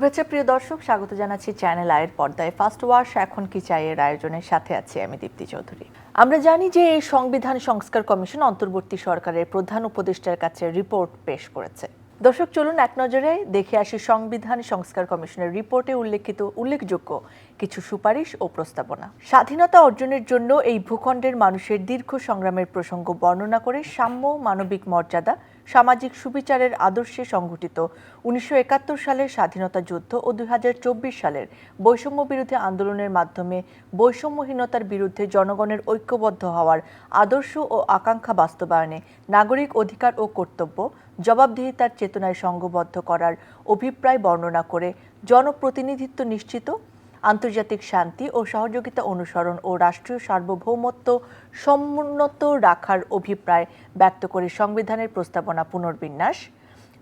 শুভেচ্ছা, প্রিয় দর্শক। স্বাগত জানাচ্ছি চ্যানেল আয়ের পর্দায়। ফার্স্ট ওয়াশ এখন কি চাই এর আয়োজনের সাথে আছি আমি দীপ্তি চৌধুরী। আমরা জানি যে এই সংবিধান সংস্কার কমিশন অন্তর্বর্তী সরকারের প্রধান উপদেষ্টার কাছে রিপোর্ট পেশ করেছে। দর্শক, চলুন এক নজরে দেখে আসি সংবিধান সংস্কার কমিশনের রিপোর্টে উল্লেখিত, উল্লেখযোগ্য কিছু সুপারিশ ও প্রস্তাবনা। স্বাধীনতা অর্জনের জন্য এই ভূখণ্ডের মানুষের দীর্ঘ সংগ্রামের প্রসঙ্গ বর্ণনা করে সাম্য মানবিক মর্যাদা সামাজিক সুবিচারের আদর্শে সংঘটিত উনিশশো সালের স্বাধীনতা যুদ্ধ ও দু হাজার চব্বিশ সালের বৈষম্য বিরোধী আন্দোলনের মাধ্যমে বৈষম্যহীনতার বিরুদ্ধে জনগণের ঐক্যবদ্ধ হওয়ার আদর্শ ও আকাঙ্ক্ষা বাস্তবায়নে নাগরিক অধিকার ও কর্তব্য, জবাবদিহিতার চেতনায় সংঘবদ্ধ করার অভিপ্রায় বর্ণনা করে জনপ্রতিনিধিত্ব নিশ্চিত আন্তর্জাতিক শান্তি ও সহযোগিতা অনুসরণ ও রাষ্ট্রীয় সার্বভৌমত্ব সমুন্নত রাখার অভিপ্রায় ব্যক্ত করে সংবিধানের প্রস্তাবনা পুনর্বিন্যাস।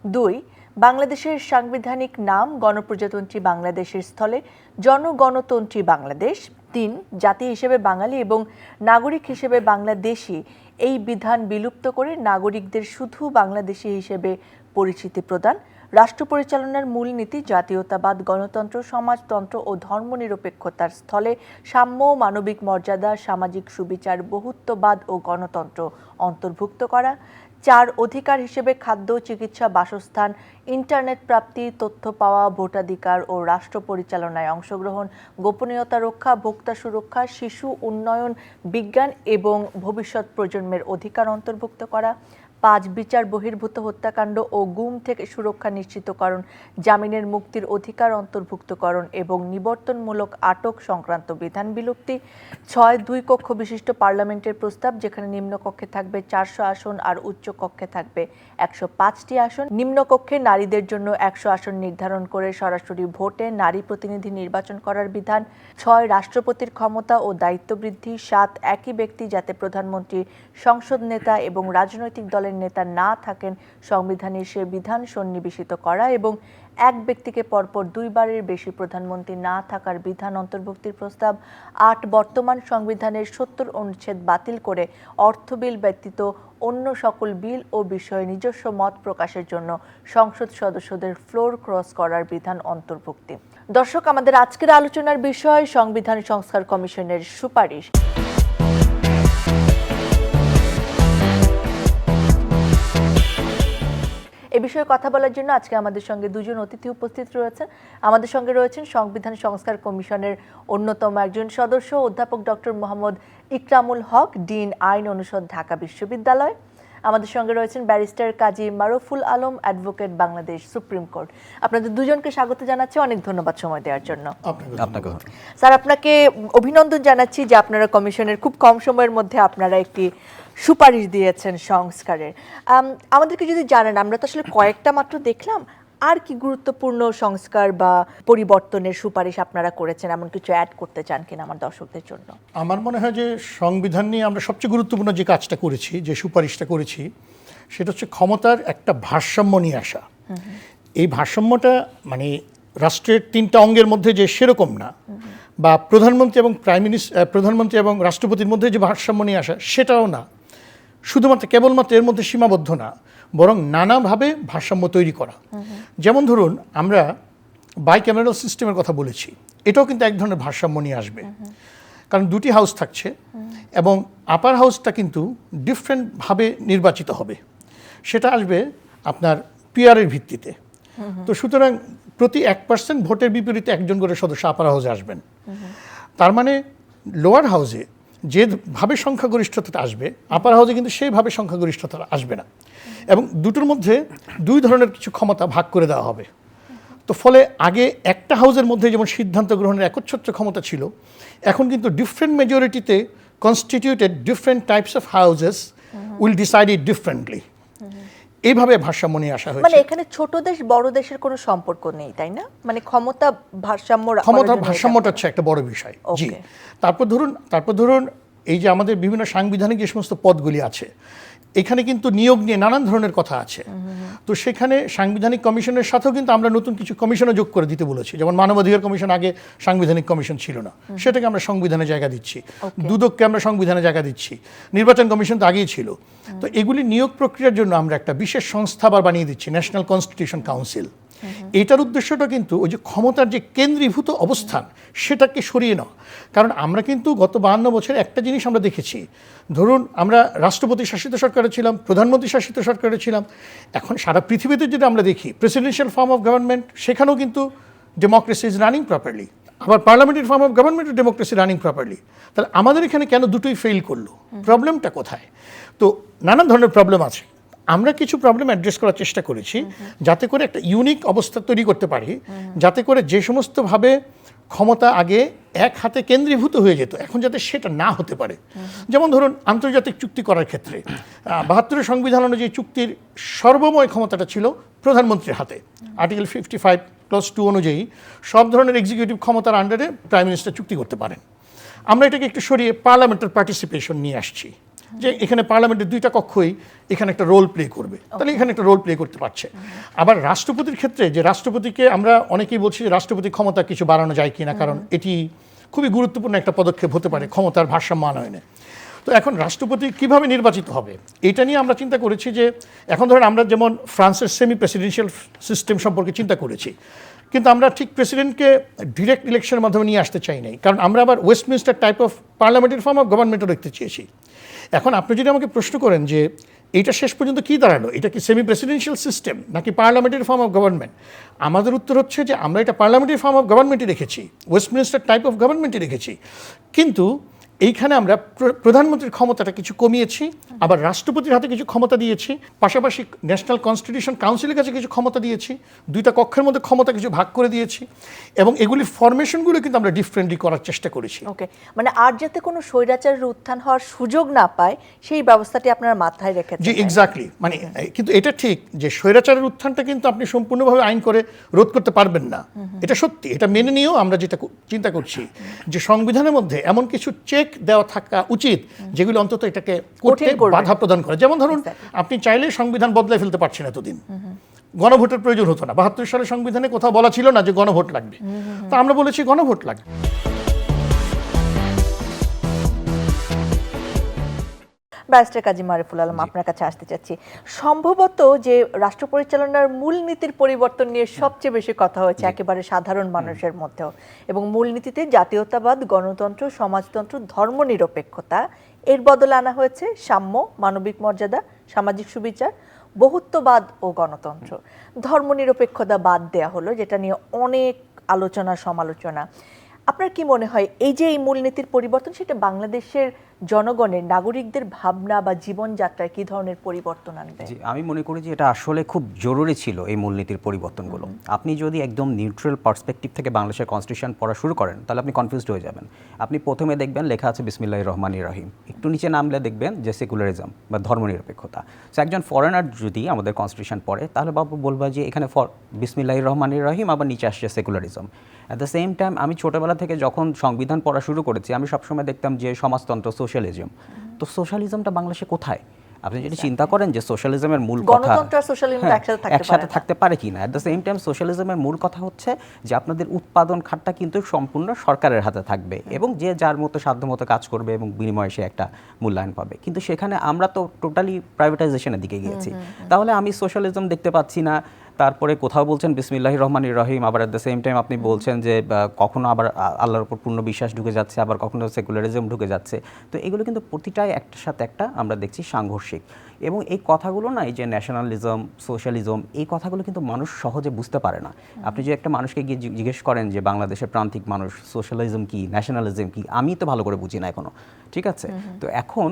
দুই, বাংলাদেশের সাংবিধানিক নাম গণপ্রজাতন্ত্রী বাংলাদেশের স্থলে জনগণতন্ত্রী বাংলাদেশ। তিন, জাতি হিসেবে বাঙালি এবং নাগরিক হিসেবে বাংলাদেশি এই বিধান বিলুপ্ত করে নাগরিকদের শুধু বাংলাদেশি হিসেবে পরিচিতি প্রদান রাষ্ট্র পরিচালনার মূলনীতি জাতীয়তাবাদ, গণতন্ত্র, সমাজতন্ত্র ও ধর্মনিরপেক্ষতার স্থলে সাম্য, মানবিক মর্যাদা, সামাজিক সুবিচার, বহুত্ববাদ ও গণতন্ত্র অন্তর্ভুক্ত করা। চার অধিকার হিসেবে খাদ্য, চিকিৎসা, বাসস্থান, ইন্টারনেট প্রাপ্তি, তথ্য পাওয়া, ভোটাধিকার ও রাষ্ট্র পরিচালনায় অংশগ্রহণ, গোপনীয়তা রক্ষা, ভোক্তা সুরক্ষা, শিশু উন্নয়ন, বিজ্ঞান এবং ভবিষ্যৎ প্রজন্মের অধিকার অন্তর্ভুক্ত করা। পাঁচ বিচার বহির্ভূত হত্যাকাণ্ড ও গুম থেকে সুরক্ষা নিশ্চিতকরণ জামিনের মুক্তির অধিকার অন্তর্ভুক্তকরণ এবং নিবর্তনমূলক আটক সংক্রান্ত বিধান বিলুপ্তি, ছয় দুই কক্ষ বিশিষ্ট পার্লামেন্টের প্রস্তাব যেখানে নিম্নকক্ষে থাকবে চারশো আসন আর উচ্চ কক্ষে থাকবে একশো পাঁচটি আসন। নিম্নকক্ষে নারীদের জন্য একশো আসন নির্ধারণ করে সরাসরি ভোটে নারী প্রতিনিধি নির্বাচন করার বিধান, ছয় রাষ্ট্রপতির ক্ষমতা ও দায়িত্ব বৃদ্ধি, সাত একই ব্যক্তি যাতে প্রধানমন্ত্রী, সংসদ নেতা এবং রাজনৈতিক দলের নেতা না থাকেন, সংবিধানের সে বিধান সন্নিবেশিত করা এবং এক ব্যক্তিকে পরপর দুইবারের বেশি প্রধানমন্ত্রী না থাকার বিধান অন্তর্ভুক্তির প্রস্তাব, আট বর্তমান সংবিধানের সত্তর অনুচ্ছেদ বাতিল করে অর্থ বিল ব্যতীত অন্য সকল বিল ও বিষয়ে নিজস্ব মত প্রকাশের জন্য সংসদ সদস্যদের ফ্লোর ক্রস করার বিধান অন্তর্ভুক্তি। দর্শক, আমাদের আজকের আলোচনার বিষয় সংবিধান সংস্কার কমিশনের সুপারিশ। বিষয়ে কথা বলার জন্য আজকে আমাদের সঙ্গে দুজন অতিথি উপস্থিত রয়েছেন। আমাদের সঙ্গে রয়েছেন সংবিধান সংস্কার কমিশনের অন্যতম একজন সদস্য অধ্যাপক ডক্টর মোহাম্মদ ইকরামুল হক ডিন আইন অনুষদ ঢাকা বিশ্ববিদ্যালয়। আমাদের সঙ্গে রয়েছেন barrister Kazi Maruful Alam advocate Bangladesh supreme court. আপনাদের দুজনকে স্বাগত জানাচ্ছি অনেক ধন্যবাদ সময় দেওয়ার জন্য। আপনাকে স্যার আপনাকে অভিনন্দন জানাচ্ছি যে আপনারা কমিশনের খুব কম সময়ের মধ্যে আপনারা একটি সুপারিশ দিয়েছেন সংস্কারের। আমাদেরকে যদি জানেন আমরা তো আসলে কয়েকটা মাত্র দেখলাম আর কি গুরুত্বপূর্ণ সংস্কার বা পরিবর্তনের সুপারিশ আপনারা করেছেন এমন কিছু অ্যাড করতে চান কিনা আমার দর্শকদের জন্য? আমার মনে হয় যে সংবিধান নিয়ে আমরা সবচেয়ে গুরুত্বপূর্ণ যে কাজটা করেছি যে সুপারিশটা করেছি সেটা হচ্ছে ক্ষমতার একটা ভারসাম্য নিয়ে আসা। এই ভারসাম্যটা মানে রাষ্ট্রের তিনটা অঙ্গের মধ্যে যে সেরকম না বা প্রধানমন্ত্রী এবং প্রাইম মিনিস্টার প্রধানমন্ত্রী এবং রাষ্ট্রপতির মধ্যে যে ভারসাম্য নিয়ে আসা সেটাও না। শুধুমাত্র কেবলমাত্র এর মধ্যে সীমাবদ্ধ না, বরং নানাভাবে ভারসাম্য তৈরি করা। যেমন ধরুন, আমরা বাইক্যামেরাল সিস্টেমের কথা বলেছি, এটাও কিন্তু এক ধরনের ভারসাম্য নিয়ে আসবে। কারণ দুটি হাউস থাকছে এবং আপার হাউসটা কিন্তু ডিফারেন্টভাবে নির্বাচিত হবে। সেটা আসবে আপনার পিয়ারের ভিত্তিতে। তো সুতরাং প্রতি এক পার্সেন্ট ভোটের বিপরীতে একজন করে সদস্য আপার হাউসে আসবেন। তার মানে লোয়ার হাউসে যেভাবে সংখ্যাগরিষ্ঠতা আসবে আপার হাউসে কিন্তু সেইভাবে সংখ্যাগরিষ্ঠতা আসবে না। এবং দুটোর মধ্যে দুই ধরনের কিছু ক্ষমতা ভাগ করে দেওয়া হবে। তো ফলে আগে একটা হাউসের মধ্যে যেমন সিদ্ধান্ত গ্রহণের একচ্ছত্র ক্ষমতা ছিল, এখন কিন্তু different মেজরিটিতে constituted different types of houses will decide it differently এইভাবে ভারসাম্য নিয়ে আসা মানে এখানে ছোট দেশ বড় দেশের কোনো সম্পর্ক নেই তাই না? মানে ক্ষমতা ভারসাম্য ক্ষমতা ভারসাম্যটা হচ্ছে একটা বড় বিষয়। জি। তারপর ধরুন তারপর ধরুন এই যে আমাদের বিভিন্ন সাংবিধানিক যে সমস্ত পদগুলি আছে এখানে কিন্তু নিয়োগ নিয়ে নানান ধরনের কথা আছে। তো সেখানে সাংবিধানিক কমিশনের সাথেও কিন্তু আমরা নতুন কিছু কমিশনও যোগ করে দিতে বলেছি। যেমন মানবাধিকার কমিশন আগে সাংবিধানিক কমিশন ছিল না। সেটাকে আমরা সংবিধানে জায়গা দিচ্ছি। দুদককে আমরা সংবিধানে জায়গা দিচ্ছি। নির্বাচন কমিশন তো আগেই ছিল। তো এগুলি নিয়োগ প্রক্রিয়ার জন্য আমরা একটা বিশেষ সংস্থা আবার বানিয়ে দিচ্ছি ন্যাশনাল কনস্টিটিউশন কাউন্সিল এটার উদ্দেশ্যটা কিন্তু ওই যে ক্ষমতার যে কেন্দ্রীভূত অবস্থান সেটাকে সরিয়ে নেওয়া। কারণ আমরা কিন্তু গত বাহান্ন বছরে একটা জিনিস আমরা দেখেছি। ধরুন আমরা রাষ্ট্রপতি শাসিত সরকারে ছিলাম প্রধানমন্ত্রী শাসিত সরকারে ছিলাম। এখন সারা পৃথিবীতে যদি আমরা দেখি প্রেসিডেন্সিয়াল ফর্ম অফ গভর্নমেন্ট সেখানেও কিন্তু ডেমোক্রেসি ইজ রানিং প্রপারলি আবার পার্লামেন্টের form of government democracy running properly তাহলে আমাদের এখানে কেন দুটোই ফেল করল? প্রবলেমটা কোথায়? তো নানান ধরনের প্রবলেম আছে। আমরা কিছু প্রবলেম অ্যাড্রেস করার চেষ্টা করেছি, যাতে করে একটা ইউনিক অবস্থা তৈরি করতে পারি, যাতে করে যে সমস্তভাবে ক্ষমতা আগে এক হাতে কেন্দ্রীভূত হয়ে যেত, এখন যাতে সেটা না হতে পারে। যেমন ধরুন, আন্তর্জাতিক চুক্তি করার ক্ষেত্রে বাহাত্তরের সংবিধান অনুযায়ী চুক্তির সর্বময় ক্ষমতাটা ছিল প্রধানমন্ত্রীর হাতে। Article fifty five plus two অনুযায়ী সব ধরনের এক্সিকিউটিভ ক্ষমতার আন্ডারে প্রাইম মিনিস্টার চুক্তি করতে পারেন। আমরা এটাকে একটু সরিয়ে পার্লামেন্টের পার্টিসিপেশন নিয়ে আসছি। যে এখানে পার্লামেন্টের দুইটা কক্ষই এখানে একটা রোল প্লে করবে। তাহলে এখানে একটা রোল প্লে করতে পারছে। আবার রাষ্ট্রপতির ক্ষেত্রে যে রাষ্ট্রপতিকে আমরা অনেকেই বলছি যে রাষ্ট্রপতি ক্ষমতা কিছু বাড়ানো যায় কিনা কারণ এটি খুবই গুরুত্বপূর্ণ একটা পদক্ষেপ হতে পারে ক্ষমতার ভারসাম্য আনয়নে তো এখন রাষ্ট্রপতি কীভাবে নির্বাচিত হবে? এটা নিয়ে আমরা চিন্তা করেছি যে এখন ধরেন আমরা যেমন ফ্রান্সের সেমি প্রেসিডেন্সিয়াল সিস্টেম সম্পর্কে চিন্তা করেছি কিন্তু আমরা ঠিক প্রেসিডেন্টকে ডিরেক্ট ইলেকশনের মাধ্যমে নিয়ে আসতে চাই নাই। কারণ আমরা আবার Westminster type of parliamentary form of গভর্নমেন্টও দেখতে চেয়েছি। এখন আপনি যদি আমাকে প্রশ্ন করেন যে এটা শেষ পর্যন্ত কি দাঁড়াল? এটা কি সেমি প্রেসিডেন্সিয়াল সিস্টেম নাকি পার্লামেন্টারি ফর্ম অফ গভর্নমেন্ট আমাদের উত্তর হচ্ছে যে আমরা এটা পার্লামেন্টারি ফর্ম অফ গভর্নমেন্টই রেখেছি ওয়েস্টমিনিস্টার টাইপ অফ গভর্নমেন্টই রেখেছি। কিন্তু এইখানে আমরা প্রধানমন্ত্রীর ক্ষমতাটা কিছু কমিয়েছি আবার রাষ্ট্রপতির হাতে কিছু ক্ষমতা দিয়েছি পাশাপাশি ন্যাশনাল কনস্টিটিউশন কাউন্সিলের কাছে কিছু ক্ষমতা দিয়েছি দুইটা কক্ষের মধ্যে ক্ষমতা কিছু ভাগ করে দিয়েছি এবং এগুলি ফরমেশনগুলো কিন্তু আমরা ডিফারেন্টলি করার চেষ্টা করেছি। ওকে মানে আর যাতে কোনো স্বৈরাচারের উত্থান হওয়ার সুযোগ না পায় সেই ব্যবস্থাটি আপনার মাথায় রেখেছেন জি এক্স্যাক্টলি মানে কিন্তু এটা ঠিক যে স্বৈরাচারের উত্থানটা কিন্তু আপনি সম্পূর্ণভাবে আইন করে রোধ করতে পারবেন না। এটা সত্যি এটা মেনে নিয়েও আমরা যেটা চিন্তা করছি যে সংবিধানের মধ্যে এমন কিছু চেক দেওয়া থাকা উচিত যেগুলো অন্তত এটাকে করতে। বাধা প্রদান করে। যেমন ধরুন আপনি চাইলে সংবিধান বদলে ফেলতে পারছেন এতদিন। গণভোটের প্রয়োজন হতো না। বাহাত্তর সালে সংবিধানে কোথাও বলা ছিল না যে গণভোট লাগবে। তো আমরা বলেছি গণভোট লাগবে। ব্যারিস্টার কাজী মারিফুল আলম আপনার কাছে আসতে চাচ্ছি। সম্ভবত যে রাষ্ট্র পরিচালনার মূলনীতির পরিবর্তন নিয়ে সবচেয়ে বেশি কথা হয়েছে একেবারে সাধারণ মানুষের মধ্যেও এবং মূলনীতিতে জাতীয়তাবাদ গণতন্ত্র সমাজতন্ত্র ধর্মনিরপেক্ষতা এর বদলে আনা হয়েছে সাম্য মানবিক মর্যাদা সামাজিক সুবিচার বহুত্ববাদ ও গণতন্ত্র। ধর্মনিরপেক্ষতা বাদ দেয়া হলো যেটা নিয়ে অনেক আলোচনা সমালোচনা আপনার কি মনে হয় এই যে এই মূলনীতির পরিবর্তন সেটা বাংলাদেশের জনগণের নাগরিকদের ভাবনা বা জীবনযাত্রায় কি ধরনের পরিবর্তন আনবে? জি আমি মনে করি যে এটা আসলে খুব জরুরি ছিল এই মূলনীতির পরিবর্তনগুলো। আপনি যদি একদম নিউট্রাল পার্সপেক্টিভ থেকে বাংলাদেশের কনস্টিটিউশন পড়া শুরু করেন তাহলে আপনি কনফিউজড হয়ে যাবেন। আপনি প্রথমে দেখবেন লেখা আছে বিসমিল্লাহ রহমান রহিম। একটু নিচে নামলে দেখবেন যে সেকুলারিজম বা ধর্মনিরপেক্ষতা। সো একজন ফরেনার যদি আমাদের কনস্টিটিউশন পড়ে তাহলে বাবু বলবা যে এখানে ফর বিসমিল্লাহ রহমান রহিম আবার নিচে আসছে secularism at the same time আমি ছোটোবেলা থেকে যখন সংবিধান পড়া শুরু করেছি আমি সবসময় দেখতাম যে সমাজতন্ত্র সোশ্যালিজম। তো সোশ্যালিজমটা বাংলাদেশে কোথায়? আপনি যদি চিন্তা করেন যে সোশ্যালিজমের মূল কথা হ্যাঁ, একসাথে থাকতে পারে না। পারে কিনা? অ্যাট দ্য সেম টাইম সোশ্যালিজমের মূল কথা হচ্ছে যে আপনাদের উৎপাদন খাতটা কিন্তু সম্পূর্ণ সরকারের হাতে থাকবে এবং যে যার মতো সাধ্য মতো কাজ করবে এবং বিনিময়ে সে একটা মূল্যায়ন পাবে। কিন্তু সেখানে আমরা তো টোটালি প্রাইভেটাইজেশনের দিকে গিয়েছি। তাহলে আমি সোশ্যালিজম দেখতে পাচ্ছি না। তারপরে কোথাও বলছেন বিসমিল্লাহ রহমান রহিম। আবার অ্যাট দ্য সেম টাইম আপনি বলছেন যে কখনো আবার আল্লাহর উপর পূর্ণ বিশ্বাস ঢুকে যাচ্ছে আবার কখনো সেকুলারিজম ঢুকে যাচ্ছে। তো এগুলো কিন্তু প্রতিটাই একটার সাথে একটা আমরা দেখছি সাংঘর্ষিক। এবং এই কথাগুলো না এই যে ন্যাশনালিজম সোশ্যালিজম এই কথাগুলো কিন্তু মানুষ সহজে বুঝতে পারে না। আপনি যদি একটা মানুষকে গিয়ে জিজ্ঞেস করেন যে বাংলাদেশের প্রান্তিক মানুষ সোশ্যালিজম কি ন্যাশনালিজম কি? আমি তো ভালো করে বুঝি না এখনও ঠিক আছে? তো এখন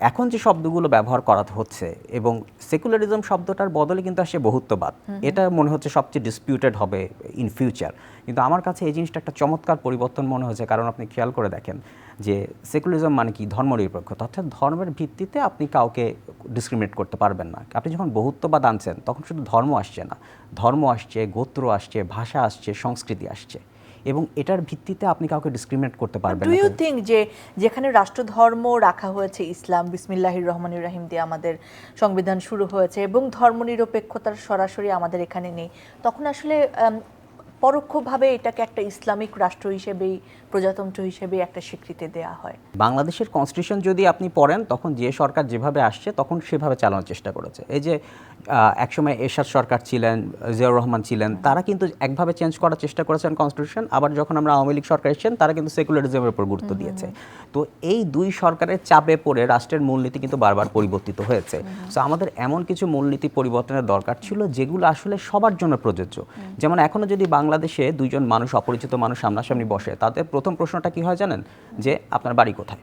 এখন যে শব্দগুলো ব্যবহার করা হচ্ছে এবং সেকুলারিজম শব্দটার বদলে কিন্তু আসে বহুত্ববাদ। এটা মনে হচ্ছে সবচেয়ে ডিসপিউটেড হবে ইন ফিউচার কিন্তু আমার কাছে এই জিনিসটা একটা চমৎকার পরিবর্তন মনে হয়েছে কারণ আপনি খেয়াল করে দেখেন যে সেকুলারিজম মানে কি? ধর্মনিরপেক্ষতা। অর্থাৎ ধর্মের ভিত্তিতে আপনি কাউকে ডিসক্রিমিনেট করতে পারবেন না। আপনি যখন বহুত্ববাদ আনছেন তখন শুধু ধর্ম আসছে না। ধর্ম আসছে গোত্র আসছে ভাষা আসছে সংস্কৃতি আসছে। এবং এটার ভিত্তিতে আপনি কাউকে ডিসক্রিমিনেট করতে পারবেন ডু ইউ থিঙ্ক যে যেখানে রাষ্ট্রধর্ম রাখা হয়েছে ইসলাম বিসমিল্লাহির রহমানির রাহিম দিয়ে আমাদের সংবিধান শুরু হয়েছে এবং ধর্মনিরপেক্ষতার সরাসরি আমাদের এখানে নেই তখন আসলে পরোক্ষভাবে এটাকে একটা ইসলামিক রাষ্ট্র হিসেবেই প্রজাতন্ত্র হিসেবে একটা স্বীকৃতি দেয়া হয়। বাংলাদেশের কনস্টিটিউশন যদি আপনি পড়েন তখন যে সরকার যেভাবে আসছে তখন সেভাবে চালানোর চেষ্টা করেছে। এই যে একসময় এরশাদ সরকার ছিলেন জিয়াউর রহমান ছিলেন তারা কিন্তু একভাবে চেঞ্জ করার চেষ্টা করেছেন কনস্টিটিউশন আবার যখন আমরা আওয়ামী লীগ সরকার এসেছেন তারা কিন্তু সেকুলারিজমের উপর গুরুত্ব দিয়েছে। তো এই দুই সরকারের চাপে পড়ে রাষ্ট্রের মূলনীতি কিন্তু বারবার পরিবর্তিত হয়েছে। সো আমাদের এমন কিছু মূলনীতি পরিবর্তনের দরকার ছিল যেগুলো আসলে সবার জন্য প্রযোজ্য। যেমন এখনও যদি বাংলাদেশে দুইজন মানুষ অপরিচিত মানুষ সামনাসামনি বসে। তাদের প্রথম প্রশ্নটা কি হয় জানেন? যে আপনার বাড়ি কোথায়?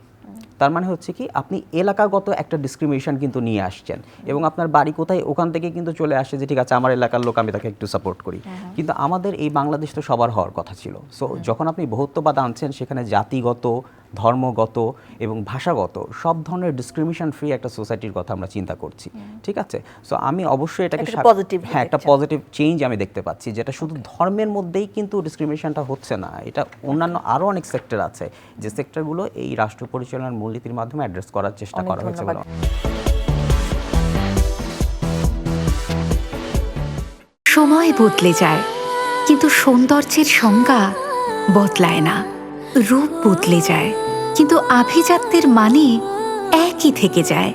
তার মানে হচ্ছে কি আপনি এলাকাগত একটা ডিসক্রিমিনেশন কিন্তু নিয়ে আসছেন এবং আপনার বাড়ি কোথায় ওখান থেকে কিন্তু চলে আসে যে ঠিক আছে আমার এলাকার লোক আমি তাকে একটু সাপোর্ট করি। কিন্তু আমাদের এই বাংলাদেশ তো সবার হওয়ার কথা ছিল। সো যখন আপনি বহুত্ববাদ আনছেন সেখানে জাতিগত ধর্মগত এবং ভাষাগত সব ধরনের ডিসক্রিমিনেশন ফ্রি একটা সোসাইটির কথা আমরা চিন্তা করছি ঠিক আছে? সো আমি অবশ্যই এটাকে positively হ্যাঁ একটা পজিটিভ চেঞ্জ আমি দেখতে পাচ্ছি যেটা শুধু ধর্মের মধ্যেই কিন্তু ডিসক্রিমিনেশনটা হচ্ছে না। এটা অন্যান্য আরও অনেক সেক্টর আছে যে সেক্টরগুলো এই রাষ্ট্র পরিচালনার মূলনীতির মাধ্যমে অ্যাড্রেস করার চেষ্টা করা হয়েছে সময় বদলে যায় কিন্তু সৌন্দর্যের সংজ্ঞা বদলায় না। রূপ বদলে যায়। কিন্তু আভিজাত্যের মানে একই থেকে যায়।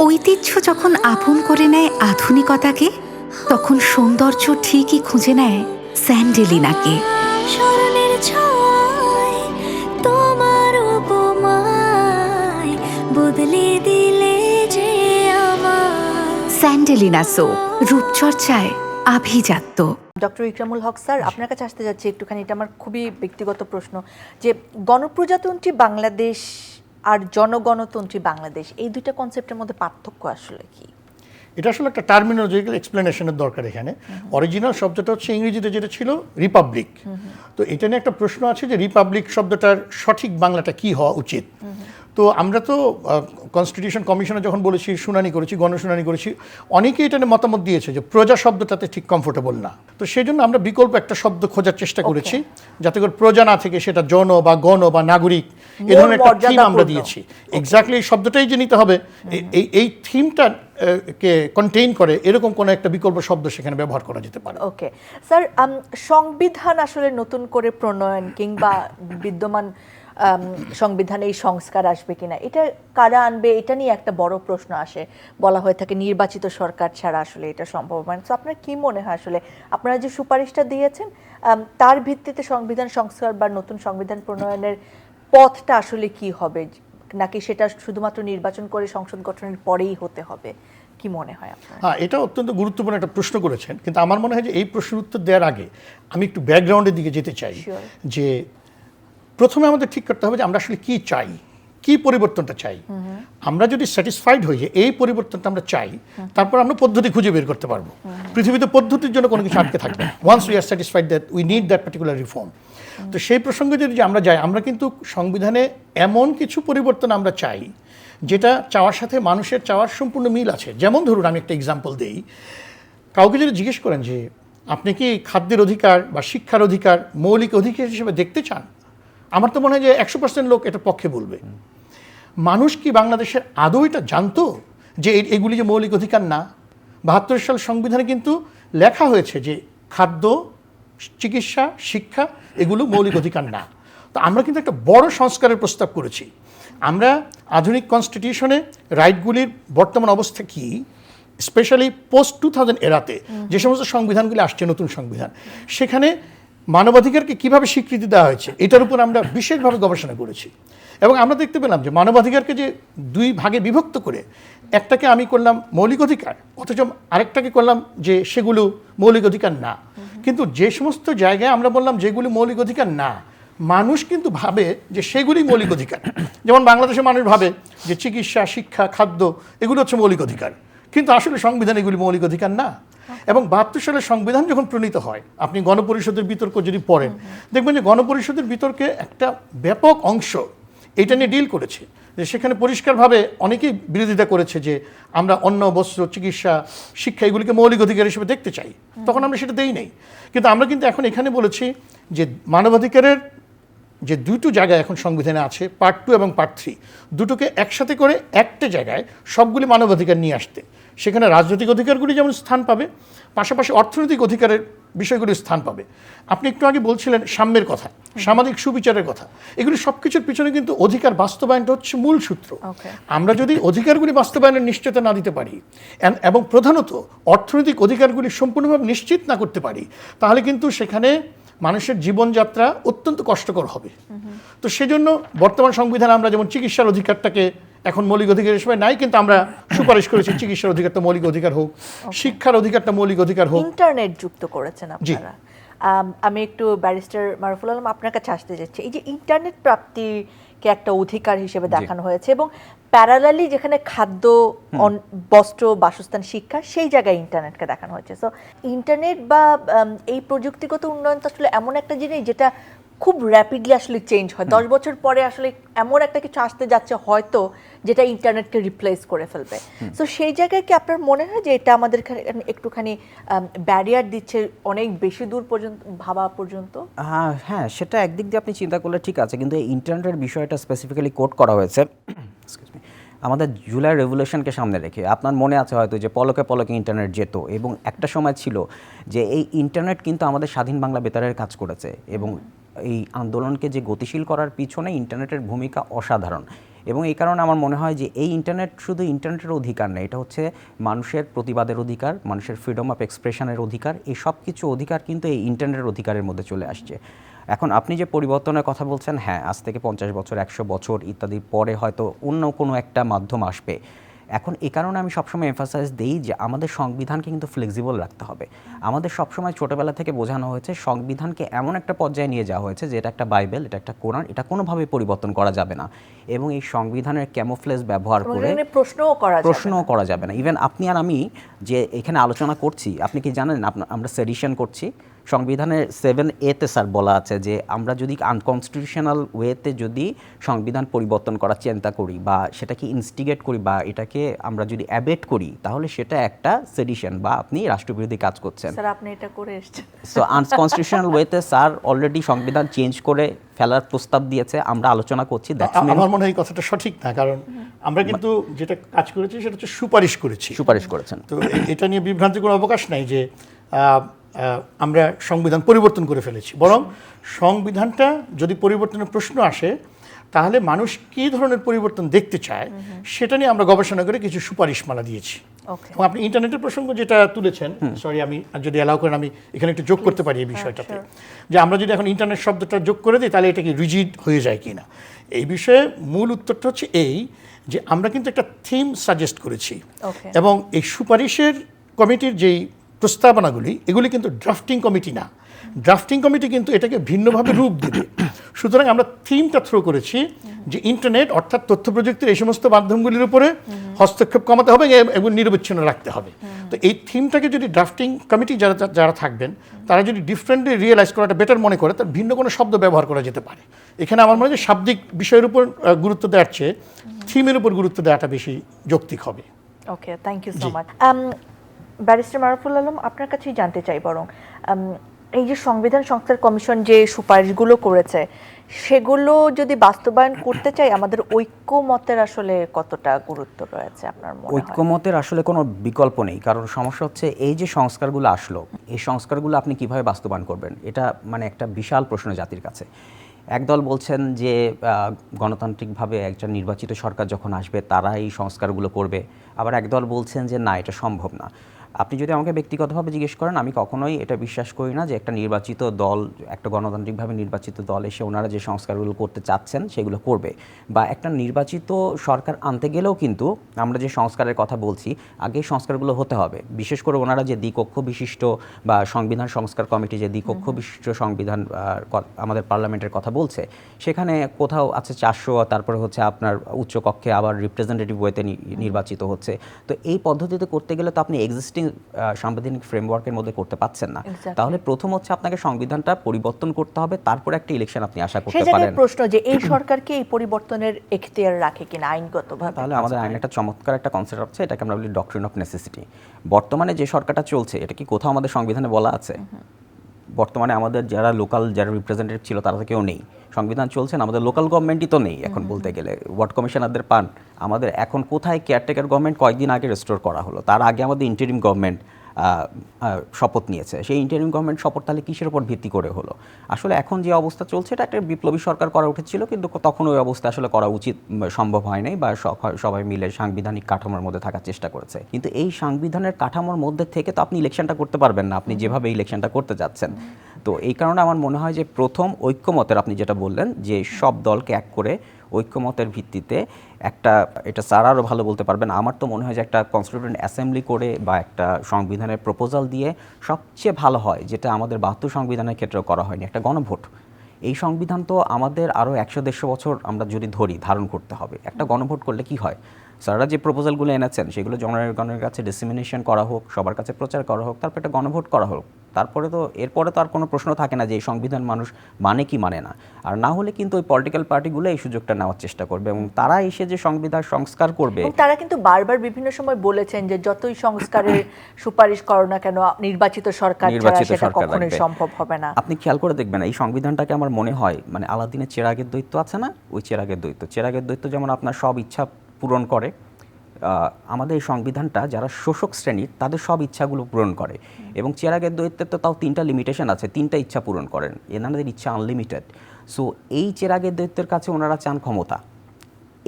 ঐতিহ্য যখন আপন করে নেয় আধুনিকতাকে তখন সৌন্দর্য ঠিকই খুঁজে নেয় স্যান্ডেলিনাকে। স্মরণের ছয় তোমার উপমায় বদলে দিলে যে আমার স্যান্ডেলিনা সো রূপচর্চায় আভিজাত্য। ডক্টর ইকরামুল হক স্যার আপনার কাছে আসতে যাচ্ছি একটুখানি এটা আমার খুবই ব্যক্তিগত প্রশ্ন যে গণপ্রজাতন্ত্রী বাংলাদেশ আর জনগণতন্ত্রী বাংলাদেশ এই দুইটা কনসেপ্টের মধ্যে পার্থক্য আসলে কি? এটা আসলে একটা টার্মিনোলজিক্যাল এক্সপ্লেনেশনের দরকার এখানে। অরিজিনাল শব্দটা হচ্ছে ইংরেজিতে যেটা ছিল রিপাবলিক তো এটা নিয়ে একটা প্রশ্ন আছে যে রিপাবলিক শব্দটার সঠিক বাংলাটা কি হওয়া উচিত? তো আমরা তো কনস্টিটিউশন কমিশনে যখন বলেছি শুনানি করেছি গণশুনানি করেছি অনেকেই এটা নিয়ে মতামত দিয়েছে যে প্রজা শব্দটাতে ঠিক কমফোর্টেবল না। তো সেই জন্য আমরা বিকল্প একটা শব্দ খোঁজার চেষ্টা করেছি যাতে করে প্রজা না থেকে সেটা জন বা গণ বা নাগরিক এ ধরনের একটা থিম আমরা দিয়েছি। এক্স্যাক্টলি এই শব্দটাই যে নিতে হবে এই- এই থিমটা কে কন্টেইন করে এরকম কোনো একটা বিকল্প শব্দ সেখানে ব্যবহার করা যেতে পারে। ওকে স্যার সংবিধান আসলে নতুন করে প্রণয়ন কিংবা বিদ্যমান সংবিধানে এই সংস্কার আসবে কিনা এটা কারা আনবে এটা নিয়ে একটা বড় প্রশ্ন আসে। বলা হয়ে থাকে নির্বাচিত সরকার ছাড়া আসলে এটা সম্ভব হয় না। তো আপনার কি মনে হয় আসলে? আপনারা যে সুপারিশটা দিয়েছেন তার ভিত্তিতে সংবিধান সংস্কার বা নতুন সংবিধান প্রণয়নের পথটা আসলে কি হবে? নাকি সেটা শুধুমাত্র নির্বাচন করে সংসদ গঠনের পরেই হতে হবে? কি মনে হয় আপনার? হ্যাঁ এটা অত্যন্ত গুরুত্বপূর্ণ একটা প্রশ্ন করেছেন কিন্তু আমার মনে হয় যে এই প্রশ্নের উত্তর দেওয়ার আগে আমি একটু ব্যাকগ্রাউন্ডের দিকে যেতে চাই। যে প্রথমে আমাদের ঠিক করতে হবে যে আমরা আসলে কি চাই, কি পরিবর্তনটা চাই। আমরা যদি স্যাটিসফাইড হই যে এই পরিবর্তনটা আমরা চাই, তারপর আমরা পদ্ধতি খুঁজে বের করতে পারব। পৃথিবীতে পদ্ধতির জন্য কোনো কিছু আটকে থাকবে once we are satisfied that we need that particular reform তো সেই প্রসঙ্গে যদি আমরা যাই, আমরা কিন্তু সংবিধানে এমন কিছু পরিবর্তন আমরা চাই, যেটা চাওয়ার সাথে মানুষের চাওয়ার সম্পূর্ণ মিল আছে। যেমন ধরুন, আমি একটা এক্সাম্পল দেই। কাউকে যদি জিজ্ঞেস করেন যে, আপনি কি খাদ্যের অধিকার বা শিক্ষার অধিকার, মৌলিক অধিকার হিসেবে দেখতে চান? আমার তো মনে হয় যে একশো পার্সেন্ট লোক এটার পক্ষে বলবে। মানুষ কি বাংলাদেশের আদৌ এটা জানতো যে এগুলি যে মৌলিক অধিকার? না। বাহাত্তর সাল সংবিধানে কিন্তু লেখা হয়েছে যে খাদ্য, চিকিৎসা, শিক্ষা এগুলো মৌলিক অধিকার না। তো আমরা কিন্তু একটা বড় সংস্কারের প্রস্তাব করেছি। আমরা আধুনিক কনস্টিটিউশনে রাইটগুলির বর্তমান অবস্থা কি? স্পেশালি পোস্ট টু থাউজেন্ড এরাতে যে সমস্ত সংবিধানগুলি আসছে, নতুন সংবিধান, সেখানে মানবাধিকারকে কীভাবে স্বীকৃতি দেওয়া হয়েছে, এটার উপর আমরা বিশেষভাবে গবেষণা করেছি। এবং আমরা দেখতে পেলাম যে মানবাধিকারকে যে দুই ভাগে বিভক্ত করে, একটাকে আমি করলাম মৌলিক অধিকার, অথচ আরেকটাকে করলাম যে সেগুলো মৌলিক অধিকার না। কিন্তু যে সমস্ত জায়গায় আমরা বললাম যেগুলি মৌলিক অধিকার না, মানুষ কিন্তু ভাবে যে সেগুলি মৌলিক অধিকার। যেমন বাংলাদেশের মানুষ ভাবে যে চিকিৎসা, শিক্ষা, খাদ্য, এগুলো হচ্ছে মৌলিক অধিকার। কিন্তু আসলে সংবিধান এগুলি মৌলিক অধিকার না। এবং বাহাত্তর সালের সংবিধান যখন প্রণীত হয়, আপনি গণপরিষদের বিতর্ক যদি পড়েন, দেখবেন যে গণপরিষদের বিতর্কে একটা ব্যাপক অংশ এটা নিয়ে ডিল করেছে। যে সেখানে পরিষ্কারভাবে অনেকেই বিরোধিতা করেছে যে আমরা অন্ন, বস্ত্র, চিকিৎসা, শিক্ষা এগুলিকে মৌলিক অধিকার হিসেবে দেখতে চাই। তখন আমরা সেটা দেই নাই। কিন্তু আমরা কিন্তু এখন এখানে বলেছি যে মানবাধিকারের যে দুটো জায়গায় এখন সংবিধানে আছে, পার্ট টু এবং পার্ট থ্রি, দুটোকে একসাথে করে একটা জায়গায় সবগুলি মানবাধিকার নিয়ে আসতে। সেখানে রাজনৈতিক অধিকারগুলি যেমন স্থান পাবে পাশাপাশি অর্থনৈতিক অধিকারের বিষয়গুলি স্থান পাবে। আপনি একটু আগে বলছিলেন সাম্যের কথা সামাজিক সুবিচারের কথা। এগুলি সব কিছুর পিছনে কিন্তু অধিকার বাস্তবায়নটা হচ্ছে মূল সূত্র। আমরা যদি অধিকারগুলি বাস্তবায়নের নিশ্চয়তা না দিতে পারি এবং প্রধানত অর্থনৈতিক অধিকারগুলি সম্পূর্ণভাবে নিশ্চিত না করতে পারি তাহলে কিন্তু সেখানে মানুষের জীবনযাত্রা অত্যন্ত কষ্টকর হবে। তো সেজন্য বর্তমান সংবিধান আমরা যেমন চিকিৎসার অধিকারটাকে এখন মৌলিক অধিকার হিসেবে নাই কিন্তু আমরা সুপারিশ করেছি চিকিৎসার অধিকারটা মৌলিক অধিকার হোক শিক্ষার অধিকারটা মৌলিক অধিকার হোক। ইন্টারনেট যুক্ত করেছেন আপনারা। আমি একটু ব্যারিস্টার মারুফুল আলম আপনার কাছে আসতে যাচ্ছি। এই যে ইন্টারনেট প্রাপ্তিকে একটা অধিকার হিসেবে দেখানো হয়েছে এবং প্যারালালি যেখানে খাদ্য বস্ত্র বাসস্থান শিক্ষা সেই জায়গায় ইন্টারনেটকে দেখানো হয়েছে। সো ইন্টারনেট বা এই প্রযুক্তিগত উন্নয়ন তো আসলে এমন একটা জিনিস যেটা খুব র্যাপিডলি আসলে চেঞ্জ হয়। দশ বছর পরে আসলে এমন একটা কিছু আসতে যাচ্ছে হয়তো যেটা ইন্টারনেটকে রিপ্লেস করে ফেলবে। সো সেই জায়গায় কি আপনার মনে হয় যে এটা আমাদের একটুখানি ব্যারিয়ার দিচ্ছে অনেক বেশি দূর পর্যন্ত ভাবা পর্যন্ত? হ্যাঁ হ্যাঁ সেটা একদিক দিয়ে আপনি চিন্তা করলে ঠিক আছে কিন্তু এই ইন্টারনেটের বিষয়টা স্পেসিফিক্যালি কোট করা হয়েছে। আমাদের জুলাই রেভলিউশনকে সামনে রেখে আপনার মনে আছে হয়তো যে পলকে পলকে ইন্টারনেট যেত এবং একটা সময় ছিল যে এই ইন্টারনেট কিন্তু আমাদের স্বাধীন বাংলা বেতারের কাজ করেছে এবং এই আন্দোলনকে যে গতিশীল করার পিছনে ইন্টারনেটের ভূমিকা অসাধারণ। এবং এই কারণে আমার মনে হয় যে এই ইন্টারনেট শুধু ইন্টারনেটের অধিকার নেই এটা হচ্ছে মানুষের প্রতিবাদের অধিকার, মানুষের ফ্রিডম অফ এক্সপ্রেশনের অধিকার, এই সব কিছু অধিকার কিন্তু এই ইন্টারনেটের অধিকারের মধ্যে চলে আসছে। এখন আপনি যে পরিবর্তনের কথা বলছেন হ্যাঁ আজ থেকে পঞ্চাশ বছর, একশো বছর ইত্যাদি পরে হয়তো অন্য কোনো একটা মাধ্যম আসবে। এখন এই কারণে আমি সবসময় এমফাসাইজ দিই যে আমাদের সংবিধানকে কিন্তু ফ্লেক্সিবল রাখতে হবে। আমাদের সবসময় ছোটোবেলা থেকে বোঝানো হয়েছে সংবিধানকে এমন একটা পর্যায়ে নিয়ে যাওয়া হয়েছে যে এটা একটা বাইবেল এটা একটা কোরআন এটা কোনোভাবে পরিবর্তন করা যাবে না। এবং এই সংবিধানের ক্যামোফ্লেজ ব্যবহার করে প্রশ্নও করা প্রশ্নও করা যাবে না। ইভেন আপনি আর আমি যে এখানে আলোচনা করছি আপনি কি জানেন আমরা সেডিশন করছি। সংবিধানের সেভেন এতে স্যার বলা আছে যে আমরা যদি আনকনস্টিটিউশনাল ওয়েতে যদি সংবিধান পরিবর্তন করার চিন্তা করি বা সেটাকে ইনস্টিগেট করি বা এটাকে আমরা যদি অ্যাবেট করি তাহলে সেটা একটা সেডিশন বা আপনি রাষ্ট্রবিরোধী কাজ করছেন। স্যার আপনি এটা করে এসেছেন। সো আনকনস্টিটিউশনাল ওয়েতে স্যার অলরেডি সংবিধান চেঞ্জ করে ফেলার প্রস্তাব দিয়েছে আমরা আলোচনা করছি দ্যাটস আমার মনে হয় কথাটা সঠিক না কারণ আমরা কিন্তু যেটা কাজ করেছি সেটা হচ্ছে সুপারিশ করেছি। সুপারিশ করেছেন। তো এটা নিয়ে বিভ্রান্তির কোনো অবকাশ নাই যে আমরা সংবিধান পরিবর্তন করে ফেলেছি। বরং সংবিধানটা যদি পরিবর্তনের প্রশ্ন আসে তাহলে মানুষ কী ধরনের পরিবর্তন দেখতে চায় সেটা নিয়ে আমরা গবেষণা করে কিছু সুপারিশমালা দিয়েছি। এবং আপনি ইন্টারনেটের প্রসঙ্গ যেটা তুলেছেন সরি আমি যদি অ্যালাউ করেন আমি এখানে একটু যোগ করতে পারি এই বিষয়টাতে। যে আমরা যদি এখন ইন্টারনেট শব্দটা যোগ করে দিই তাহলে এটা কি রিজিড হয়ে যায় কিনা? এই বিষয়ে মূল উত্তরটা হচ্ছে এই যে আমরা কিন্তু একটা থিম সাজেস্ট করেছি। এবং এই সুপারিশের কমিটির যেই প্রস্তাবনাগুলি এগুলি কিন্তু ড্রাফটিং কমিটি না। ড্রাফটিং কমিটি কিন্তু এটাকে ভিন্নভাবে রূপ দেবে সুতরাং আমরা থিমটা থ্রো করেছি যে ইন্টারনেট অর্থাৎ তথ্য প্রযুক্তির এই সমস্ত মাধ্যমগুলির উপরে হস্তক্ষেপ কমাতে হবে এবং নিরবচ্ছিন্ন রাখতে হবে। তো এই থিমটাকে যদি ড্রাফটিং কমিটি যারা যারা- থাকবেন তারা যদি ডিফারেন্টলি রিয়েলাইজ করাটা বেটার মনে করে তার ভিন্ন কোনো শব্দ ব্যবহার করা যেতে পারে। এখানে আমার মনে হয় যে শাব্দিক বিষয়ের উপর গুরুত্ব দেওয়ার চেয়ে থিমের উপর গুরুত্ব দেওয়াটা বেশি যৌক্তিক হবে। Okay thank you so. Much barrister Maruful Alam, আপনার কাছেই জানতে চাই বরং এই যে সংবিধান সংস্কার কমিশন যে সুপারিশগুলো করেছে, সেগুলো যদি বাস্তবায়ন করতে চাই, আমাদের ঐক্যমতের আসলে কতটা গুরুত্ব রয়েছে আপনার মনে ঐক্যমতের আসলে কোনো বিকল্প নেই, কারণ সমস্যা হচ্ছে এই যে সংস্কারগুলো আসলো, এই সংস্কারগুলো আপনি কীভাবে বাস্তবায়ন করবেন? এটা মানে একটা বিশাল প্রশ্ন জাতির কাছে। একদল বলছেন যে গণতান্ত্রিকভাবে একজন নির্বাচিত সরকার যখন আসবে তারা এই সংস্কারগুলো করবে। আবার একদল বলছেন যে, না, এটা সম্ভব না। আপনি যদি আমাকে ব্যক্তিগতভাবে জিজ্ঞেস করেন আমি কখনোই এটা বিশ্বাস করি না যে একটা নির্বাচিত দল একটা গণতান্ত্রিকভাবে নির্বাচিত দল এসে ওনারা যে সংস্কারগুলো করতে চাচ্ছেন সেগুলো করবে। বা একটা নির্বাচিত সরকার আনতে গেলেও কিন্তু আমরা যে সংস্কারের কথা বলছি আগে সংস্কারগুলো হতে হবে। বিশেষ করে ওনারা যে দ্বিকক্ষ বিশিষ্ট বা সংবিধান সংস্কার কমিটি যে দ্বিকক্ষ বিশিষ্ট সংবিধান আমাদের পার্লামেন্টের কথা বলছে সেখানে কোথাও আছে চারশো তারপরে হচ্ছে আপনার উচ্চকক্ষে আবার রিপ্রেজেন্টেটিভ ওয়েতে নির্বাচিত হচ্ছে। তো এই পদ্ধতিতে করতে গেলে তো আপনি এক্সিস্টিং সাংবিধানিক ফ্রেমওয়ার্কের মধ্যে করতে পাচ্ছেন না। তাহলে প্রথম হচ্ছে আপনাকে সংবিধানটা পরিবর্তন করতে হবে তারপর একটা ইলেকশন আপনি আশা করতে পারেন। প্রশ্ন যে এই সরকারকে এই পরিবর্তনের এখতিয়ার রাখে কিনা আইনগতভাবে? তাহলে আমাদের আইন একটা চমৎকার একটা কনসেপ্ট আছে এটাকে আমরা বলি ডক্ট্রিন অফ নেসেসিটি বর্তমানে যে সরকারটা চলছে এটা কি কোথাও আমাদের সংবিধানে বলা আছে? বর্তমানে আমাদের যারা লোকাল যারা রিপ্রেজেন্টেটিভ ছিল তারা তো কেউ নেই। সংবিধান চলছে না আমাদের লোকাল গভর্নমেন্টই তো নেই এখন বলতে গেলে। ওয়ার্ড কমিশনারদের পান। আমাদের এখন কোথায় কেয়ারটেকার গভর্নমেন্ট কয়েকদিন আগে রেস্টোর করা হলো। তার আগে আমাদের ইন্টারিম গভর্নমেন্ট শপথ নিয়েছে। সেই ইন্টারিম গভর্নমেন্ট শপথ তাহলে কিসের উপর ভিত্তি করে হলো? আসলে এখন যে অবস্থা চলছে, এটা একটা বিপ্লবী সরকার করা উচিত ছিল, কিন্তু তখন ওই অবস্থা আসলে করা উচিত সম্ভব হয় নাই বা সবাই মিলে সাংবিধানিক কাঠামোর মধ্যে থাকার চেষ্টা করেছে। কিন্তু এই সাংবিধানের কাঠামোর মধ্যে থেকে তো আপনি ইলেকশনটা করতে পারবেন না, আপনি যেভাবে ইলেকশনটা করতে যাচ্ছেন। তো এই কারণে আমার মনে হয় যে প্রথম ঐক্যমতের আপনি যেটা বললেন, যে সব দলকে এক করে ঐক্যমতের ভিত্তিতে একটা, এটা স্যার আরও ভালো বলতে পারবেন, আমার তো মনে হয় যে একটা কনস্টিটিউটেন্ট অ্যাসেম্বলি করে বা একটা সংবিধানের প্রপোজাল দিয়ে সবচেয়ে ভালো হয়, যেটা আমাদের বাহাত্তর সংবিধানের ক্ষেত্রেও করা হয়নি, একটা গণভোট। এই সংবিধান তো আমাদের আরও একশো দেড়শো বছর আমরা যদি ধরি, ধারণ করতে হবে। একটা গণভোট করলে কি হয়? স্যাররা যে প্রপোজালগুলো এনেছেন সেগুলো জনগণের কাছে ডিসিমিনেশন করা হোক সবার কাছে প্রচার করা হোক তারপর একটা গণভোট করা হোক তারপরে তো এরপরে তো আর কোনো প্রশ্ন থাকে না যে এই সংবিধান মানুষ মানে কি মানে না। আর না হলে কিন্তু ওই পলিটিক্যাল পার্টিগুলো এই সুযোগটা নেওয়ার চেষ্টা করবে এবং তারা এসে যে সংবিধান সংস্কার করবে তারা কিন্তু বারবার বিভিন্ন সময় বলেছেন যে যতই সংস্কারের সুপারিশ করো না কেন নির্বাচিত সরকার নির্বাচিত সরকার কখনোই সম্ভব হবে না। আপনি খেয়াল করে দেখবেন এই সংবিধানটাকে আমার মনে হয় মানে আলাদিনের চেরাগের দৈত্য আছে না? ওই চেরাগের দৈত্য। চেরাগের দৈত্য যেমন আপনার সব ইচ্ছা পূরণ করে। আমাদের এই সংবিধানটা যারা শোষক শ্রেণির, তাদের সব ইচ্ছাগুলো পূরণ করে। এবং চেরাগের দৈত্যের তো তাও তিনটা লিমিটেশন আছে, তিনটা ইচ্ছা পূরণ করেন। এনাদের ইচ্ছা আনলিমিটেড সো এই চেরাগের দৈত্যের কাছে ওনারা চান ক্ষমতা।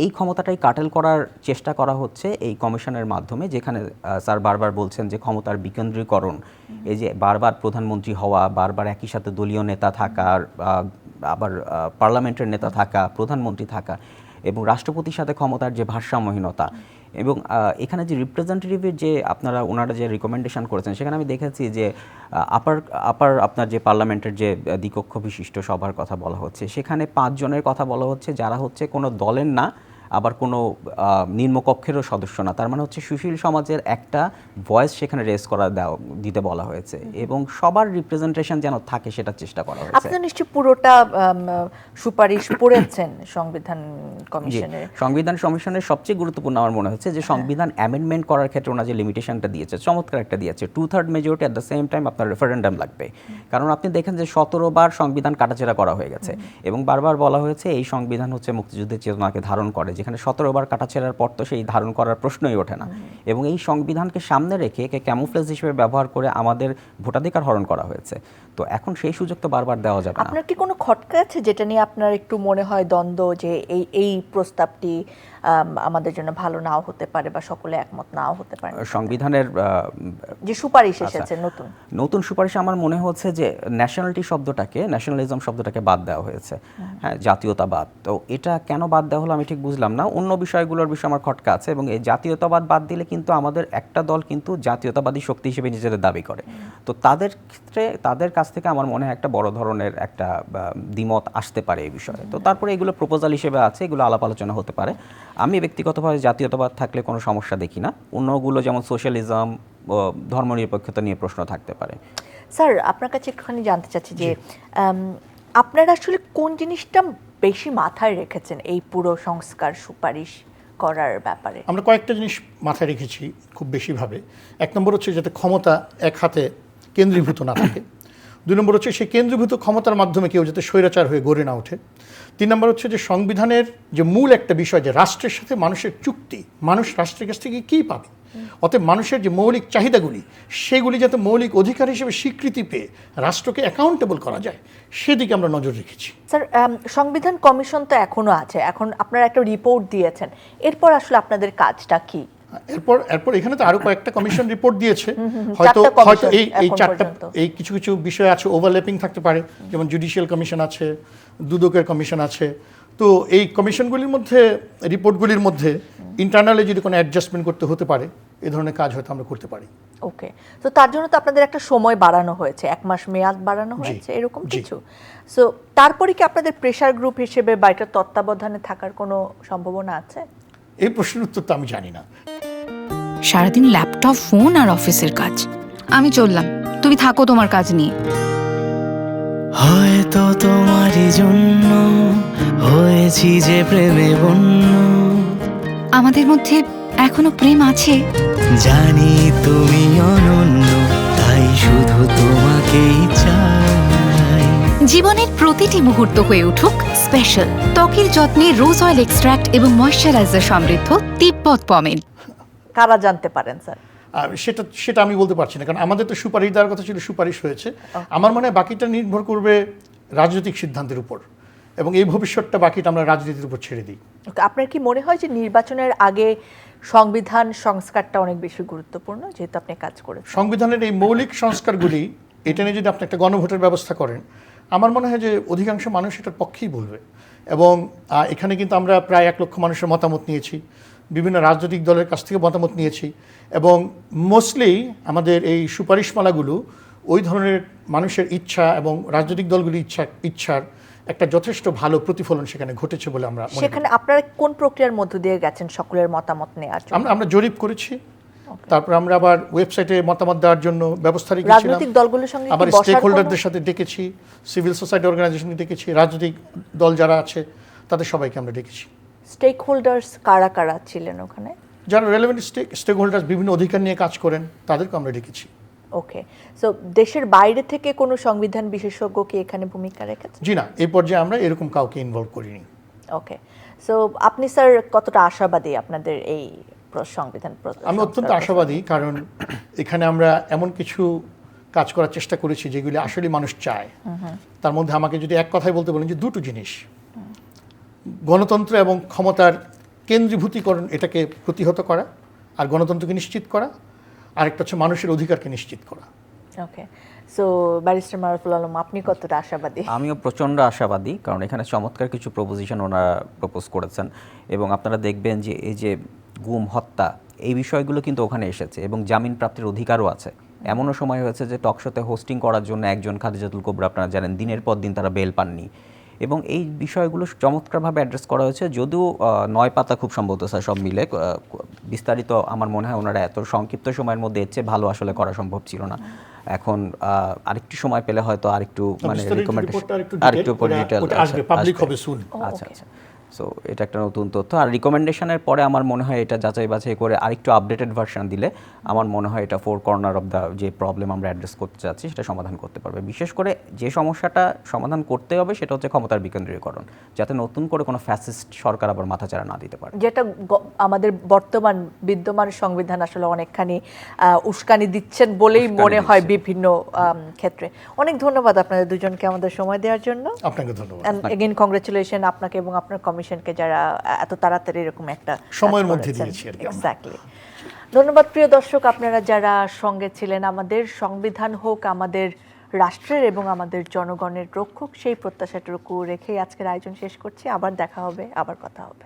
এই ক্ষমতাটাই কাটেল করার চেষ্টা করা হচ্ছে এই কমিশনের মাধ্যমে, যেখানে স্যার বারবার বলছেন যে ক্ষমতার বিকেন্দ্রীকরণ। এই যে বারবার প্রধানমন্ত্রী হওয়া, বারবার একই সাথে দলীয় নেতা থাকার আবার পার্লামেন্টের নেতা থাকা, প্রধানমন্ত্রী থাকা এবং রাষ্ট্রপতির সাথে ক্ষমতার যে ভারসাম্যহীনতা এবং এখানে যে রিপ্রেজেন্টেটিভের যে আপনারা ওনারা যে রিকমেন্ডেশন করেছেন, সেখানে আমি দেখেছি যে আপার আপার আপনার যে পার্লামেন্টের যে দ্বিকক্ষ বিশিষ্ট সভার কথা বলা হচ্ছে, সেখানে পাঁচজনের কথা বলা হচ্ছে, যারা হচ্ছে কোনো দলের না আবার কোনো নিম্নকক্ষেরও সদস্য না। তার মানে হচ্ছে সুশীল সমাজের একটা ভয়েস সেখানে রেজ করা দেওয়া দিতে বলা হয়েছে। এবং সবার রিপ্রেজেন্টেশন যেন থাকে সেটা চেষ্টা করা হয়েছে। আপনি নিশ্চয়ই পুরোটা সুপারিশ পড়েছেন সংবিধান কমিশনের। সংবিধান কমিশনের সবচেয়ে গুরুত্বপূর্ণ আমার মনে হচ্ছে যে সংবিধান অ্যামেন্ডমেন্ট করার ক্ষেত্রে ওনার যে লিমিটেশনটা দিয়েছে চমৎকার একটা দিয়েছে। Two third majority at the same time আপনার রেফারেন্ডাম লাগবে। কারণ আপনি দেখেন যে সতেরো বার সংবিধান কাটাছেড়া করা হয়ে গেছে। এবং বারবার বলা হয়েছে এই সংবিধান হচ্ছে মুক্তিযুদ্ধের চেতনাকে ধারণ করে যেখানে সতেরো বার কাটাছেড়ার পর তো সেই ধারণ করার প্রশ্নই ওঠে না। এবং এই সংবিধানকে সামনে রেখে একে ক্যামুফ্লেজ হিসেবে ব্যবহার করে আমাদের ভোটাধিকার হরণ করা হয়েছে। তো এখন সেই সুযোগ তো বারবার দেওয়া যাবে না। আপনার কি কোনো খটকা আছে যেটা নিয়ে আপনার একটু মনে হয় দ্বন্দ্ব যে এই এই প্রস্তাবটি আমাদের জন্য ভালো নাও হতে পারে বা সকলে একমত নাও হতে পারে? সংবিধানের যে সুপারিশ আচ্ছা। এসেছে নতুন। নতুন সুপারিশে আমার মনে হচ্ছে যে ন্যাশনালিটি শব্দটাকে ন্যাশনালিজম শব্দটাকে বাদ দেওয়া হয়েছে। হ্যাঁ জাতীয়তাবাদ। তো এটা কেন বাদ দেওয়া হলো আমি ঠিক বুঝলাম না। অন্য বিষয়গুলোর বিষয়ে আমার খটকা আছে এবং এই জাতীয়তাবাদ বাদ দিলে কিন্তু আমাদের একটা দল কিন্তু জাতীয়তাবাদী শক্তি হিসেবে নিজেদের দাবি করে। তো তাদের ক্ষেত্রে তাদের কাছ থেকে আমার মনে হয় একটা বড় ধরনের একটা দ্বিমত আসতে পারে এই বিষয়ে। তো তারপরে এগুলো প্রপোজাল হিসেবে আছে এগুলো আলাপ আলোচনা হতে পারে। আমি ব্যক্তিগতভাবে জাতীয়তাবাদ থাকলে কোনো সমস্যা দেখি না। অন্যগুলো যেমন সোশ্যালিজম ধর্মনিরপেক্ষতা নিয়ে প্রশ্ন থাকতে পারে। স্যার আপনার কাছে একটুখানি জানতে চাচ্ছি যে আপনারা আসলে কোন জিনিসটা বেশি মাথায় রেখেছেন এই পুরো সংস্কার সুপারিশ করার ব্যাপারে? আমরা কয়েকটা জিনিস মাথায় রেখেছি খুব বেশিভাবে। এক নম্বর হচ্ছে যাতে ক্ষমতা এক হাতে কেন্দ্রীভূত না থাকে। দুই নম্বর হচ্ছে সেই কেন্দ্রীভূত ক্ষমতার মাধ্যমে কেউ যাতে স্বৈরাচার হয়ে গড়ে না ওঠে। তিন নম্বর হচ্ছে যে সংবিধানের যে মূল একটা বিষয় যে রাষ্ট্রের সাথে মানুষের চুক্তি, মানুষ রাষ্ট্রের কাছ থেকে কী পাবে? অতএব মানুষের যে মৌলিক চাহিদাগুলি, সেগুলি যাতে মৌলিক অধিকার হিসেবে স্বীকৃতি পেয়ে রাষ্ট্রকে অ্যাকাউন্টেবল করা যায়, সেদিকে আমরা নজর রেখেছি। স্যার সংবিধান কমিশন তো এখনও আছে। এখন আপনারা একটা রিপোর্ট দিয়েছেন। এরপর আসলে আপনাদের কাজটা কি? এরপর এরপর এখানে তো আরও কয়েকটা কমিশন রিপোর্ট দিয়েছে। হয়তো হয়তো এই এই চারটা এই কিছু কিছু বিষয় আছে ওভারল্যাপিং থাকতে পারে। যেমন জুডিশিয়াল কমিশন আছে দুদকের কমিশন আছে। তো এই কমিশনগুলির মধ্যে রিপোর্টগুলির মধ্যে ইন্টারনালি যদি কোনো অ্যাডজাস্টমেন্ট করতে হতে পারে এ ধরনের কাজ হয়তো আমরা করতে পারি। ওকে তো তার জন্য তো আপনাদের একটা সময় বাড়ানো হয়েছে। এক মাস মেয়াদ বাড়ানো হয়েছে এরকম কিছু? সো তারপরে কি আপনাদের প্রেশার গ্রুপ হিসেবে বা এটার তত্ত্বাবধানে থাকার কোনো সম্ভাবনা আছে? এই প্রশ্নের উত্তর তো আমি জানি না। সারাদিন ল্যাপটপ ফোন আর অফিসের কাজ। আমি চললাম। তুমি থাকো তোমার কাজ নিয়ে। হয়তো তোমারই জন্য হয়েছি যে প্রেমে বন্য। আমাদের মধ্যে এখনও প্রেম আছে। জানি তুমি অনন্য তাই শুধু তোমাকেই চাই। জীবনের প্রতিটি মুহূর্ত হয়ে উঠুক স্পেশাল ত্বকের যত্নে রোজ অয়েল এক্সট্র্যাক্ট এবং ময়শ্চারাইজার সমৃদ্ধ তিব্বত পমেন কারা জানতে পারেন স্যার? সেটা সেটা আমি বলতে পারছি না কারণ আমাদের তো সুপারিশ দেওয়ার কথা ছিল সুপারিশ হয়েছে। আমার মনে হয় বাকিটা নির্ভর করবে রাজনৈতিক সিদ্ধান্তের উপর এবং এই ভবিষ্যৎটা বাকিটা আমরা রাজনীতির উপর ছেড়ে দিই। আপনার কি মনে হয় যে নির্বাচনের আগে সংবিধান সংস্কারটা অনেক বেশি গুরুত্বপূর্ণ যেহেতু আপনি কাজ করেছেন? সংবিধানের এই মৌলিক সংস্কারগুলি এটা নিয়ে যদি আপনি একটা গণভোটের ব্যবস্থা করেন আমার মনে হয় যে অধিকাংশ মানুষ এটার পক্ষেই বলবে। এবং এখানে কিন্তু আমরা প্রায় এক লক্ষ মানুষের মতামত নিয়েছি। বিভিন্ন রাজনৈতিক দলের কাছ থেকে মতামত নিয়েছি। এবং মোস্টলি আমাদের এই সুপারিশমালাগুলো ওই ধরনের মানুষের ইচ্ছা এবং রাজনৈতিক দলগুলির ইচ্ছা ইচ্ছার একটা যথেষ্ট ভালো প্রতিফলন সেখানে ঘটেছে বলে আমরা সেখানে আপনারা কোন প্রক্রিয়ার মধ্য দিয়ে গেছেন সকলের মতামত নেওয়ার আমরা আমরা জরিপ করেছি। তারপর আমরা আবার ওয়েবসাইটে মতামত দেওয়ার জন্য ব্যবস্থা রেখেছিলাম। রাজনৈতিক দলগুলোর সঙ্গে আবার স্টেক হোল্ডারদের সাথে ডেকেছি সিভিল সোসাইটি অর্গানাইজেশনকে ডেকেছি রাজনৈতিক দল যারা আছে তাদের সবাইকে আমরা ডেকেছি। স্টেক হোল্ডার্স কারা কারা ছিলেন ওখানে? যারা রেলেভেন্ট স্টেক স্টেক হোল্ডার বিভিন্ন অধিকার নিয়ে কাজ করেন তাদেরকে আমরা ডেকেছি। ওকে সো দেশের বাইরে থেকে কোনো সংবিধান বিশেষজ্ঞ কি এখানে ভূমিকা রেখেছে জি না এই পর্যায়ে আমরা এরকম কাউকে ইনভলভ করিনি। ওকে সো আপনি স্যার কতটা আশাবাদী আপনাদের এই সংবিধান আমি অত্যন্ত আশাবাদী কারণ এখানে আমরা এমন কিছু কাজ করার চেষ্টা করেছি যেগুলি আসলে মানুষ চায়। তার মধ্যে আমাকে যদি এক কথায় বলতে বলেন যে দুটো জিনিস। গণতন্ত্র এবং ক্ষমতার কেন্দ্রীভূতিকরণ এটাকে প্রতিহত করা আর গণতন্ত্রকে নিশ্চিত করা। আরেকটা হচ্ছে মানুষের অধিকারকে নিশ্চিত করা। Okay so barrister Maruful Alam আপনি কতটা আশাবাদী? আমিও প্রচণ্ড আশাবাদী কারণ এখানে চমৎকার কিছু প্রপোজিশন ওনারা প্রপোজ করেছেন। এবং আপনারা দেখবেন যে এই যে গুম হত্যা এই বিষয়গুলো কিন্তু ওখানে এসেছে এবং জামিন প্রাপ্তির অধিকারও আছে। এমনও সময় হয়েছে যে টকশোতে হোস্টিং করার জন্য একজন খাদিজাতুল কোবরা আপনারা জানেন দিনের পর দিন তারা বেল পাননি। এবং এই বিষয়গুলো চমৎকারভাবে অ্যাড্রেস করা হয়েছে যদিও নয় পাতা খুব সম্ভবত স্যার সব মিলে বিস্তারিত আমার মনে হয় ওনারা এত সংক্ষিপ্ত সময়ের মধ্যে এর চেয়ে ভালো আসলে করা সম্ভব ছিল না। এখন আরেকটু সময় পেলে হয়তো আরেকটু মানে রিকমেন্ডেশন আরেকটু ডিটেল আসবে পাবলিক হবে আচ্ছা আচ্ছা। সো এটা একটা নতুন তথ্য। আর রিকমেন্ডেশনের পরে আমার মনে হয় এটা যাচাই বাছাই করে আরেকটু আপডেটেড ভার্সন দিলে আমার মনে হয় এটা ফোর কর্নার অফ দ্য যে প্রবলেম আমরা অ্যাড্রেস করতে চাচ্ছি সেটা সমাধান করতে পারবে। বিশেষ করে যে সমস্যাটা সমাধান করতে হবে সেটা হচ্ছে ক্ষমতার বিকেন্দ্রীকরণ যাতে নতুন করে কোনো ফ্যাসিস্ট সরকার আবার মাথাচাড়া না দিতে পারে। যেটা আমাদের বর্তমান বিদ্যমান সংবিধান আসলে অনেকখানি উস্কানি দিচ্ছেন বলেই মনে হয় বিভিন্ন ক্ষেত্রে। অনেক ধন্যবাদ আপনাদের দুজনকে আমাদের সময় দেওয়ার জন্য। আপনাকে ধন্যবাদ। এগেন কংগ্রেচুলেশন আপনাকে এবং আপনার কমিশনকে যারা এত তাড়াতাড়ি এরকম একটা সময়ের মধ্যে দিয়েছি। এক্স্যাক্টলি ধন্যবাদ প্রিয় দর্শক আপনারা যারা সঙ্গে ছিলেন আমাদের সংবিধান হোক আমাদের রাষ্ট্রের এবং আমাদের জনগণের রক্ষক সেই প্রত্যাশাটুকু রেখেই আজকের আয়োজন শেষ করছি। আবার দেখা হবে আবার কথা হবে।